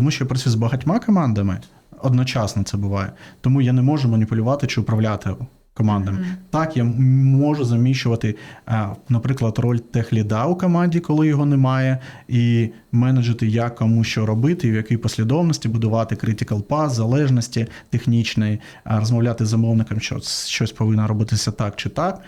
Тому що я працюю з багатьма командами, одночасно це буває. Тому я не можу маніпулювати чи управляти командами. Мгм. Так, я можу заміщувати, е, наприклад, роль техліда у команді, коли його немає, і менеджити, як кому що робити, і в якій послідовності будувати critical path, залежності технічної, розмовляти з замовником, що щось повинно робитися так чи так,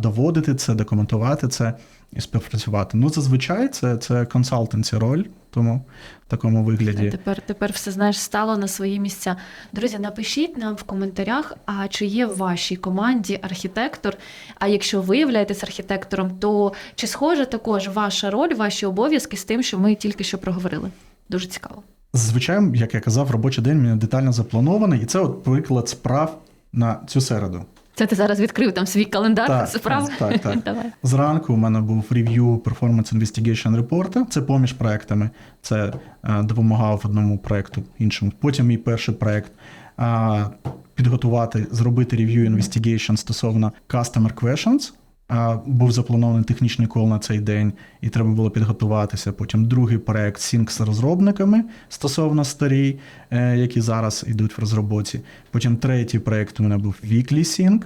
доводити це, документувати це і співпрацювати. Ну, зазвичай це, це консалтенці роль, тому в такому вигляді. Тепер, тепер все знаєш, стало на свої місця. Друзі, напишіть нам в коментарях, а чи є в вашій команді архітектор. А якщо ви являєтесь архітектором, то чи схожа також ваша роль, ваші обов'язки з тим, що ми тільки що проговорили? Дуже цікаво. Зазвичай, як я казав, робочий день у мене детально запланований, і це от приклад справ на цю середу. Це ти зараз відкрив там свій календар Так, справ? так, так. Давай. Зранку у мене був рев'ю Performance Investigation Report, це поміж проектами. Це е, допомагав одному проекту іншому. Потім мій перший проект е, підготувати, зробити рев'ю investigation стосовно customer questions. Був запланований технічний кол на цей день, і треба було підготуватися. Потім другий проект Sync з розробниками стосовно старій, е, які зараз йдуть в розробці. Потім третій проект у мене був Weekly Sync.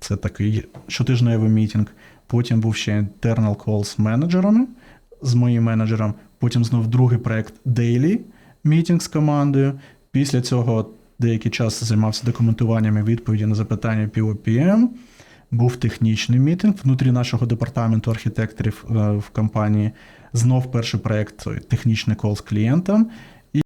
Це такий щотижневий мітинг. Потім був ще call з менеджерами, з моїм менеджером. Потім знов другий проект Daily мітинг з командою. Після цього деякий час займався документуванням і відповіді на запитання POPM. Був технічний мітинг внутрі нашого департаменту архітекторів е, в компанії. Знов перший проект технічний кол з клієнтом.